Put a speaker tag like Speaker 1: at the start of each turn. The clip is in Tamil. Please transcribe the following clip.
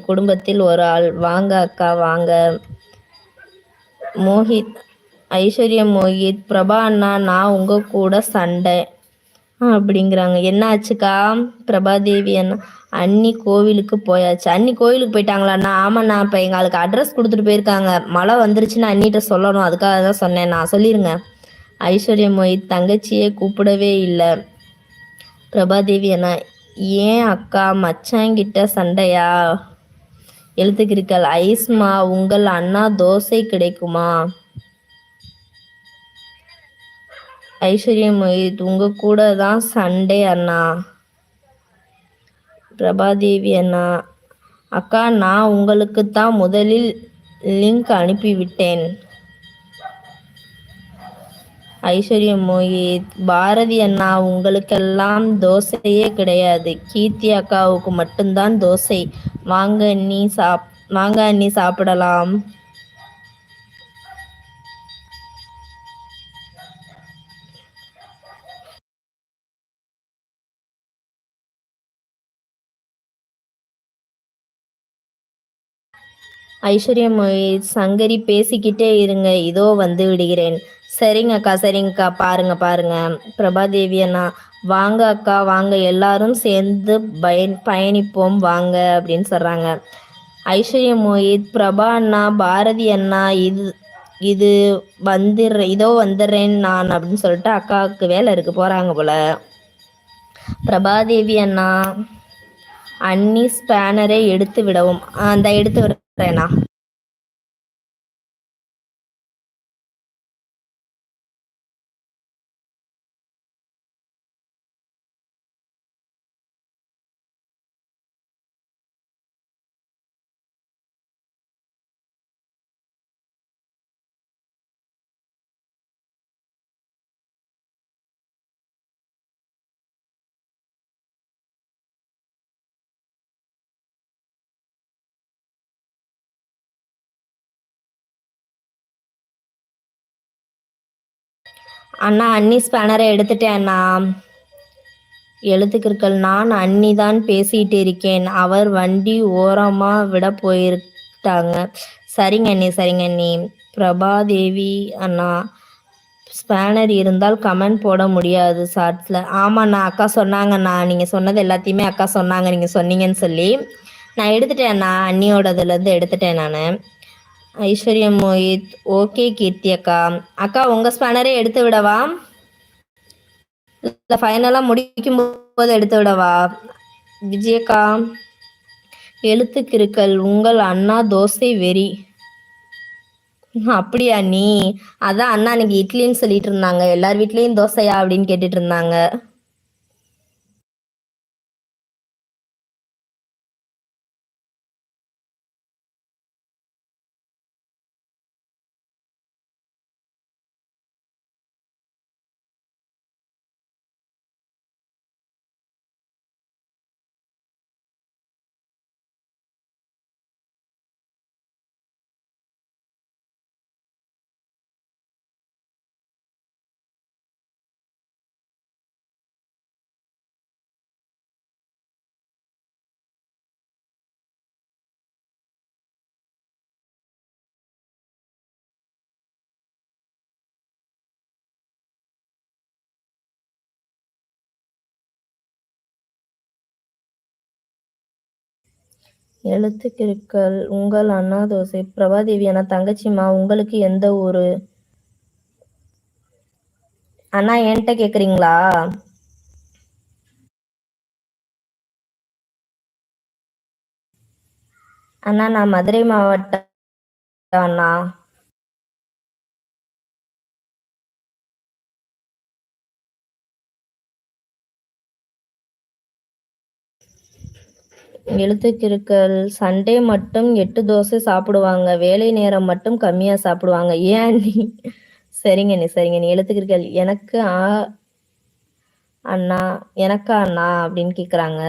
Speaker 1: குடும்பத்தில் ஒரு ஆள். வாங்க அக்கா வாங்க. மோஹித் ஐஸ்வர்யா மோஹித் பிரபா அண்ணா நான் உங்க கூட சண்டை. அப்படிங்கிறாங்க. என்ன ஆச்சுக்கா பிரபாதேவி அண்ணா அண்ணி கோவிலுக்கு போயாச்சு. அன்னி கோவிலுக்கு போயிட்டாங்களாண்ணா ஆமாண்ணா இப்போ எங்களுக்கு அட்ரஸ் கொடுத்துட்டு போயிருக்காங்க. மழை வந்துருச்சுன்னு அண்ணிட்ட சொல்லணும். அதுக்காக தான் சொன்னேன் நான். சொல்லிருங்க. ஐஸ்வர்யா மோஹித் தங்கச்சியே கூப்பிடவே இல்லை. பிரபாதேவி அண்ணா ஏன் அக்கா மச்சாங்கிட்ட சண்டையா? எழுத்துக்கிறீர்கள் ஐஸ்மா உங்கள் அண்ணா தோசை கிடைக்குமா? ஐஸ்வர்யா மோஹித் உங்க கூட தான் சண்டே அண்ணா. பிரபாதேவி அண்ணா அக்கா நான் உங்களுக்கு தான் முதலில் லிங்க் அனுப்பிவிட்டேன். ஐஸ்வர்யா பாரதி அண்ணா உங்களுக்கெல்லாம் தோசையே கிடையாது. கீர்த்தி அக்காவுக்கு மட்டும்தான் தோசை. வாங்க நீ சாப் வாங்க அண்ணி சாப்பிடலாம். ஐஸ்வர்யா சங்கரி பேசிக்கிட்டே இருங்க. இதோ வந்து விடுகிறேன். சரிங்க அக்கா சரிங்கக்கா. பாருங்க பாருங்க. பிரபாதேவி அண்ணா வாங்க அக்கா வாங்க. எல்லாரும் சேர்ந்து பயன் பயணிப்போம். வாங்க அப்படின்னு சொல்றாங்க. ஐஸ்வர்யா மோஹித் பிரபா அண்ணா பாரதி அண்ணா இது இது வந்துடுறேன் இதோ வந்துடுறேன் நான் அப்படின்னு சொல்லிட்டு அக்காவுக்கு வேலை இருக்கு. போறாங்க போல. பிரபாதேவி அண்ணா அன்னி ஸ்பேனரை எடுத்து விடவும். அந்த எடுத்து விடுறேண்ணா அண்ணா அண்ணி ஸ்பேனரை எடுத்துட்டேன் அண்ணா. எழுத்துக்கிற்கள் நான் அண்ணி தான் பேசிட்டு இருக்கேன். அவர் வண்டி ஓரமா விட போயிருக்காங்க. சரிங்க அண்ணி சரிங்க அண்ணி. பிரபாதேவி அண்ணா ஸ்பேனர் இருந்தால் கமெண்ட் போட முடியாது ஷார்ட்ஸில் ஆமாண்ணா அக்கா சொன்னாங்கண்ணா. நீங்கள் சொன்னது எல்லாத்தையுமே அக்கா சொன்னாங்க நீங்கள் சொன்னீங்கன்னு சொல்லி. நான் எடுத்துட்டேன்ண்ணா அண்ணியோடதுலேருந்து எடுத்துட்டேன் நான். ஐஸ்வர்யா மோஹித் ஓகே கீர்த்தி அக்கா அக்கா உங்க ஸ்பேனரே எடுத்து விடவா? இல்லை ஃபைனலாக முடிக்கும் போது எடுத்து விடவா? விஜயக்கா எழுத்துக்கிருக்கல் உங்கள் அண்ணா தோசை வெறி. அப்படியா நீ? அதான் அண்ணா அன்னைக்கு இட்லின்னு சொல்லிட்டு இருந்தாங்க. எல்லார் வீட்லயும் தோசையா அப்படின்னு கேட்டுட்டு இருந்தாங்க. எழுத்துக்கிருக்கள் உங்கள் அண்ணா தோசை பிரபாதேவி அண்ணா தங்கச்சிம்மா உங்களுக்கு எந்த ஊரு? அண்ணா என்கிட்ட கேக்குறீங்களா? அண்ணா நான் மதுரை மாவட்டம் அண்ணா. எழுத்துக்கிருக்கள் சண்டே மட்டும் எட்டு தோசை சாப்பிடுவாங்க வேலை நேரம் மட்டும் கம்மியா சாப்பிடுவாங்க. ஏன் நீ? சரிங்க நீ சரிங்க நீ எழுத்துக்கிருக்கள் எனக்கு ஆ அண்ணா எனக்கா அண்ணா அப்படின்னு கேக்குறாங்க.